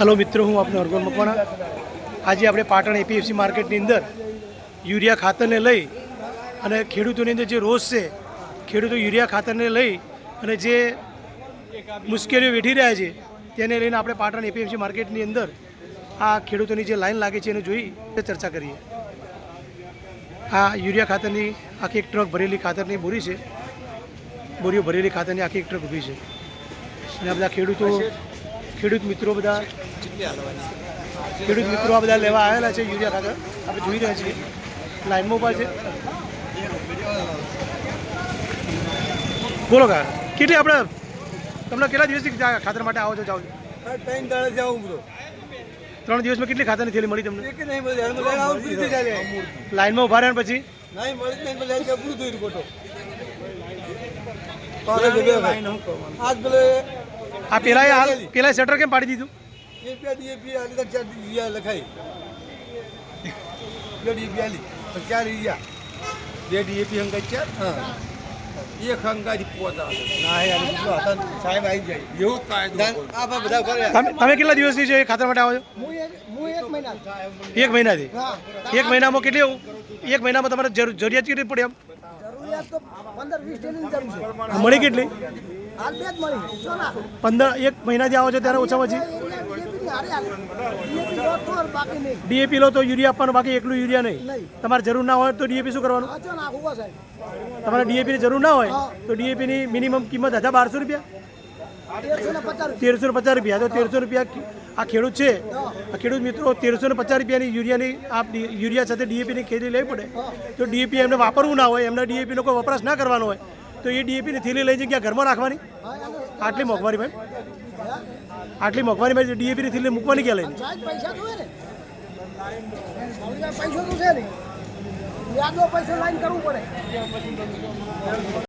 Hello મિત્રો, હું આપનો હરગોન મકવાણા. આજે આપણે પાટણ એપીએફસી માર્કેટની અંદર યુરિયા ખાતરને લઈ અને ખેડૂતોની અંદર જે રોષ છે, ખેડૂતો યુરિયા ખાતરને લઈ અને જે મુશ્કેલીઓ વેઠી રહ્યા છે, તેને લઈને આપણે પાટણ એપીએમસી માર્કેટની અંદર આ ખેડૂતોની જે લાઈન લાગે છે એને જોઈ ચર્ચા કરીએ. આ યુરિયા ખાતરની આખી એક ટ્રક ભરેલી ખાતરની બોરી છે. બોરીઓ ભરેલી ખાતરની આખી એક ટ્રક ઊભી છે. અને આ બધા ખેડૂતો ખેડૂત મિત્રો બધા ખેડૂત મિત્રો આ બધા લેવા આવેલા છે યુરિયા ખાતર. આપણે જોઈ રહ્યા છીએ. લાઈનમાં ઊભા છે. બોલો કા કેટલી આપણે તમને કેટલા દિવસથી ખાતર માટે આવો છો જાઓ છો? ત્રણ દાડા જાઉં બધો ત્રણ દિવસમાં કેટલી ખાતરની થેલી મળી તમને? લાઈનમાં ઊભા રહ્યા પછી? નહીં મળી નહીં આજ પેલે આ પેલા હાલ પેલા શટર કેમ પાડી દીધું? એપીઆ ડીએપી આલી તક ચાર રિયા લખાઈ. બે ડીએપી આલી. ચાર રિયા બે ડીએપી હંગાઈ ચાર? હા. એક હંગાઈ પોતા ના હતા સાહેબ આવી જાય. એવો કાયદો આ બધા કરે. તમે કેટલા દિવસથી છે એ ખાતર માટે આવો છો? હું એક હું એક મહિના એક મહિનાથી? એક મહિનામાં કેટલી એક મહિનામાં તમારે જરૂર જરૂરિયાત કેટલી પડે આમ? મળી કેટલી? પંદર એક મહિનાથી આવો છો ત્યારે ઓછામાં ઓછી ડીએપી લો તો યુરિયા આપવાનું બાકી એકલું યુરિયા નહીં. તમારે જરૂર ના હોય તો ડીએપી શું કરવાનું? તમારે ડીએપીની જરૂર ના હોય. તો ડીએપીની મિનિમમ કિંમત હજાર બારસો રૂપિયા? તેરસો પચાસ રૂપિયા. તો તેરસો રૂપિયા આ ખેડૂત છે. આ ખેડૂત મિત્રો, તેરસો પચાસ રૂપિયાની યુરિયાની આ યુરિયા સાથે ડીએપીની ખેતી લેવી પડે. તો ડીએપી એમને વાપરવું ના હોય, એમને ડીએપીનો કોઈ વપરાશ ના કરવાનો હોય, તો એ ડીએપીની થેલી લઈ ક્યાં ઘરમાં રાખવાની? આટલી મોંઘવારી ભાઈ. આટલી મોંઘવારી ભાઈ ડીએપીની થેલી મૂકવાની ક્યાં લઈને પૈસા લાઈન કરવું પડે.